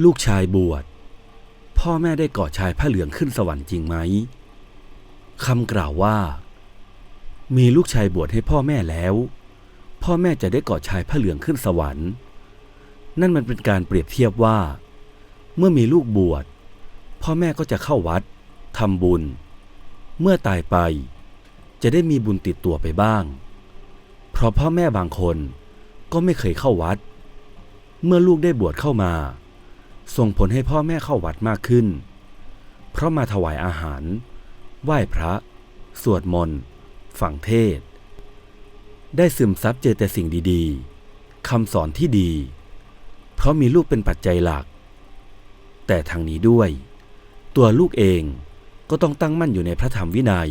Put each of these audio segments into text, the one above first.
ลูกชายบวช พ่อแม่ได้กาะชายผ้าเหลืองขึ้นสวรรค์จริงไหมคำกล่าวว่า มีลูกชายบวชให้พ่อแม่แล้ว พ่อแม่จะได้กาะชายผ้าเหลืองขึ้นสวรรค์ นั่นมันเป็นการเปรียบเทียบว่า เมื่อมีลูกบวช พ่อแม่ก็จะเข้าวัดทำบุญ เมื่อตายไป จะได้มีบุญติดตัวไปบ้าง เพราะพ่อแม่บางคนก็ไม่เคยเข้าวัด เมื่อลูกได้บวชเข้ามา ส่งผลให้พ่อแม่เข้าวัดมากขึ้น เพราะมาถวายอาหาร ไหว้พระ สวดมนต์ฟังเทศ ได้ซึมซับเจอแต่สิ่งดีๆคำสอนที่ดี เพราะมีลูกเป็นปัจจัยหลัก แต่ทางนี้ด้วย ตัวลูกเองก็ต้องตั้งมั่นอยู่ในพระธรรมวินัย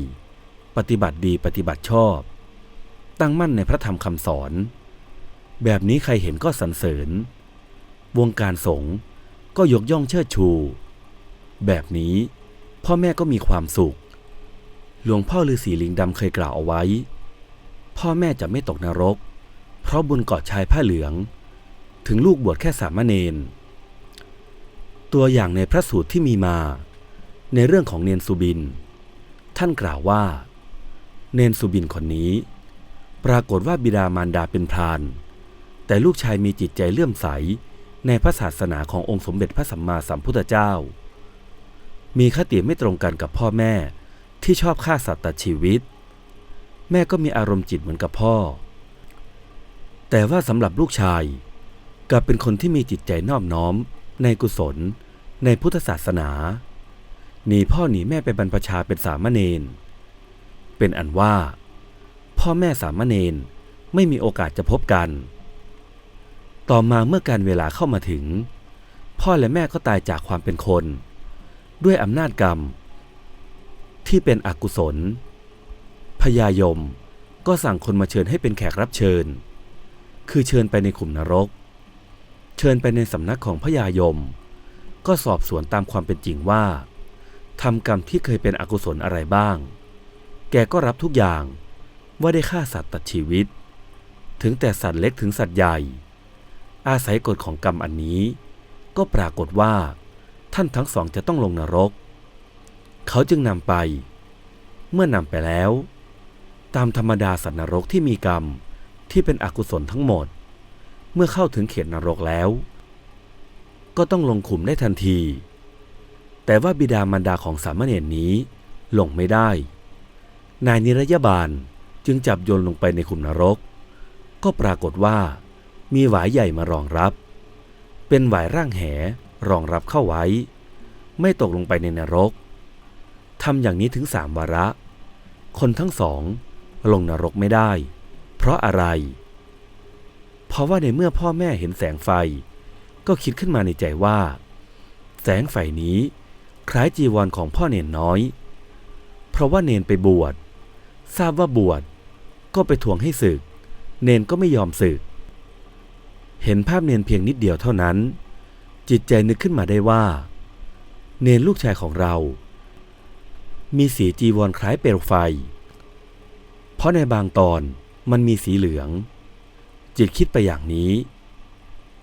ปฏิบัติดีปฏิบัติชอบ ตั้งมั่นในพระธรรมคำสอน แบบนี้ใครเห็นก็สรรเสริญ วงการสงฆ์ ก็ยกย่องเชิดชู แบบนี้พ่อแม่ก็มีความสุข หลวงพ่อฤาษีลิงดำเคยกล่าวเอาไว้ พ่อแม่จะไม่ตกนรก เพราะบุญเกาะชายผ้าเหลือง ถึงลูกบวชแค่สามเณรตัวอย่างในพระสูตรที่มีมา ในเรื่องของเนนสุบิน ท่านกล่าวว่า เนนสุบินคนนี้ ปรากฏว่าบิดามารดาเป็นพราน แต่ลูกชายมีจิตใจเลื่อมใส ในพระศาสนาขององค์สมเด็จพระสัมมาสัมพุทธเจ้า มีคติไม่ตรงกันกับพ่อแม่ที่ชอบฆ่าสัตว์ตัดชีวิต แม่ก็มีอารมณ์จิตเหมือนกับพ่อ แต่ว่าสำหรับลูกชายกลับเป็นคนที่มีจิตใจนอบน้อม ในกุศล ในพุทธศาสนาหนีพ่อหนีแม่ไปบรรพชาเป็นสามเณรเป็นอันว่า พ่อแม่สามเณรไม่มีโอกาสจะพบกัน ต่อมาเมื่อการเวลาเข้ามาถึง พ่อและแม่ก็ตายจากความเป็นคน ด้วยอำนาจกรรม ที่เป็นอกุศลพญายมก็สั่งคนมาเชิญให้เป็นแขกรับเชิญ คือเชิญไปในขุมนรก เชิญไปในสำนักของพญายม ก็สอบสวนตามความเป็นจริงว่าทำกรรมที่เคยเป็นอกุศลอะไรบ้าง แกก็รับทุกอย่างว่าได้ฆ่าสัตว์ตัดชีวิต ถึงแต่สัตว์เล็กถึงสัตว์ใหญ่ อาศัยกฎของกรรมอันนี้ ก็ปรากฏว่า ท่านทั้งสองจะต้องลงนรก เขาจึงนำไป เมื่อนำไปแล้ว ตามธรรมดาสัตว์นรกที่มีกรรมที่เป็นอกุศลทั้งหมด เมื่อเข้าถึงเขตนรกแล้ว ก็ต้องลงขุมได้ทันที แต่ว่าบิดามารดาของสามเณรนี้ลงไม่ได้ นายนิรยาบาลจึงจับโยนลงไปในขุมนรก ก็ปรากฏว่า มีหวายใหญ่มารองรับ เป็นหวายร่างแหรองรับเข้าไว้ ไม่ตกลงไปในนรกทำอย่างนี้ถึงสามวาระ คนทั้งสองลงนรกไม่ได้ เพราะอะไร เพราะว่าในเมื่อพ่อแม่เห็นแสงไฟ ก็คิดขึ้นมาในใจว่า แสงไฟนี้ คล้ายจีวรของพ่อเนนน้อย เพราะว่าเนนไปบวช ทราบว่าบวชก็ไปทวงให้ศึก เนนก็ไม่ยอมศึก เห็นภาพเนนเพียงนิดเดียวเท่านั้น จิตใจนึกขึ้นมาได้ว่า เนนลูกชายของเรา มีสีจีวรคล้ายเปลวไฟ เพราะในบางตอนมันมีสีเหลือง จิตคิดไปอย่างนี้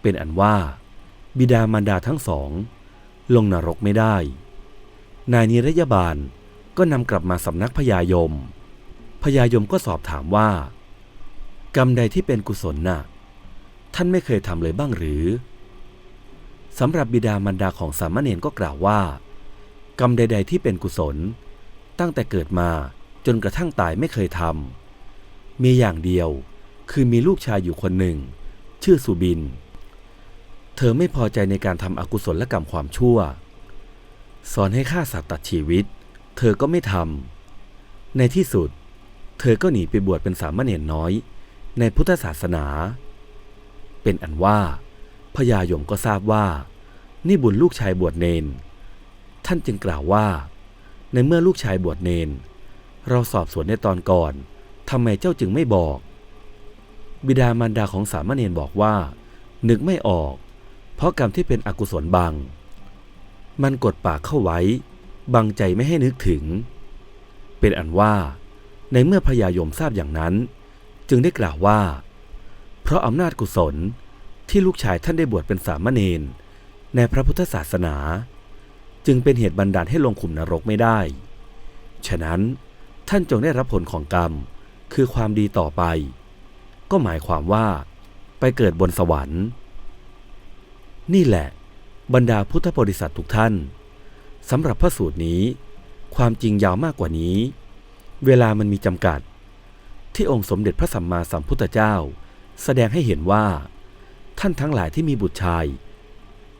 เป็นอันว่า บิดามารดาทั้งสอง ลงนรกไม่ได้ นายนิรยาบาลก็นำกลับมาสำนักพญายมพญายมก็สอบถามว่า กรรมใดที่เป็นกุศลน่ะ ท่านไม่เคยทำเลยบ้างหรือสำหรับบิดามารดาของสามเณรก็กล่าวว่า กรรมใด ๆ ที่เป็นกุศล ตั้งแต่เกิดมาจนกระทั่งตายไม่เคยทำมีอย่างเดียวคือมีลูกชายอยู่คนหนึ่ง ชื่อสุบิน เธอไม่พอใจในการทำอกุศลกรรมความชั่ว สอนให้ฆ่าสัตว์ตัดชีวิต เธอก็ไม่ทำในที่สุด เธอก็หนีไปบวชเป็นสามเณรน้อย ในพุทธศาสนา เป็นอันว่าพญายมก็ทราบว่า นี่บุญลูกชายบวชเนน ท่านจึงกล่าวว่า ในเมื่อลูกชายบวชเนน เราสอบสวนในตอนก่อนทำไมเจ้าจึงไม่บอก บิดามารดาของสามเณรบอกว่า นึกไม่ออก เพราะกรรมที่เป็นอกุศลบัง มันกดปากเข้าไว้ บังใจไม่ให้นึกถึง เป็นอันว่า ในเมื่อพญายมทราบอย่างนั้น จึงได้กล่าวว่า เพราะอำนาจกุศลที่ลูกชายท่านได้บวชเป็นสามเณรในพระพุทธศาสนา จึงเป็นเหตุบันดาลให้ลงขุมนรกไม่ได้ ฉะนั้นท่านจงได้รับผลของกรรมคือความดีต่อไป ก็หมายความว่า ไปเกิดบนสวรรค์ นี่แหละ บรรดาพุทธบริษัททุกท่านสำหรับพระสูตรนี้ ความจริงยาวมากกว่านี้ เวลามันมีจำกัด ที่องค์สมเด็จพระสัมมาสัมพุทธเจ้า แสดงให้เห็นว่า ท่านทั้งหลายที่มีบุตรชาย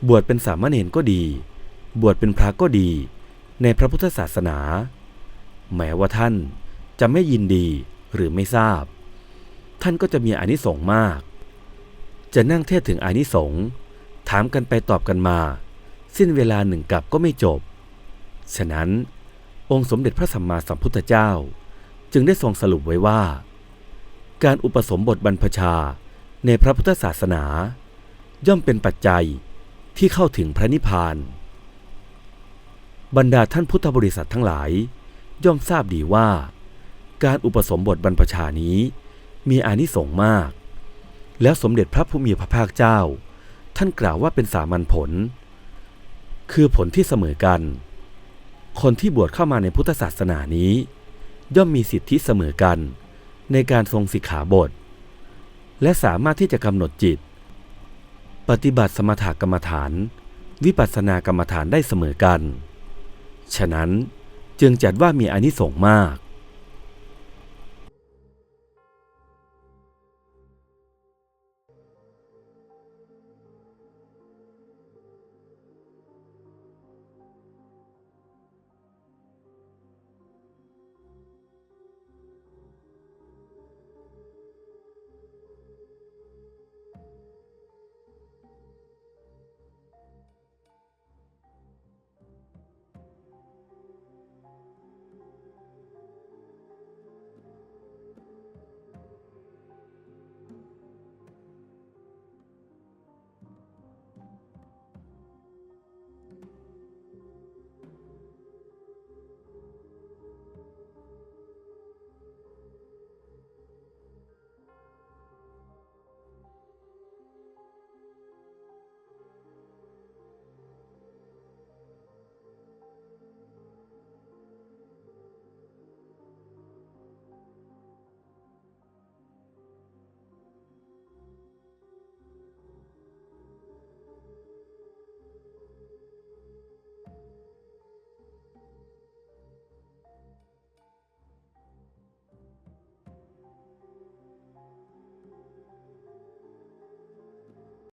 บวชเป็นสามเณรก็ดี บวชเป็นพระก็ดี ในพระพุทธศาสนา แม้ว่าท่านจะไม่ยินดีหรือไม่ทราบ ท่านก็จะมีอานิสงส์มาก จะนั่งเทศถึงอานิสงส์ถามกันไปตอบกันมา สิ้นเวลาหนึ่งกับก็ไม่จบ ฉะนั้น องค์สมเด็จพระสัมมาสัมพุทธเจ้า จึงได้ทรงสรุปไว้ว่า การอุปสมบทบรรพชาในพระพุทธศาสนา ย่อมเป็นปัจจัยที่เข้าถึงพระนิพพาน บรรดาท่านพุทธบริษัททั้งหลาย ย่อมทราบดีว่า การอุปสมบทบรรพชานี้ มีอานิสงส์มาก แล้วสมเด็จพระผู้มีพระภาคเจ้า ท่านกล่าวว่าเป็นสามัญผล คือผลที่เสมอกัน คนที่บวชเข้ามาในพุทธศาสนานี้ ย่อมมีสิทธิเสมอกัน ในการทรงสิกขาบท และสามารถที่จะกำหนดจิต ปฏิบัติสมถกรรมฐาน วิปัสสนากรรมฐานได้เสมอกัน ฉะนั้นจึงจัดว่ามีอานิสงส์มาก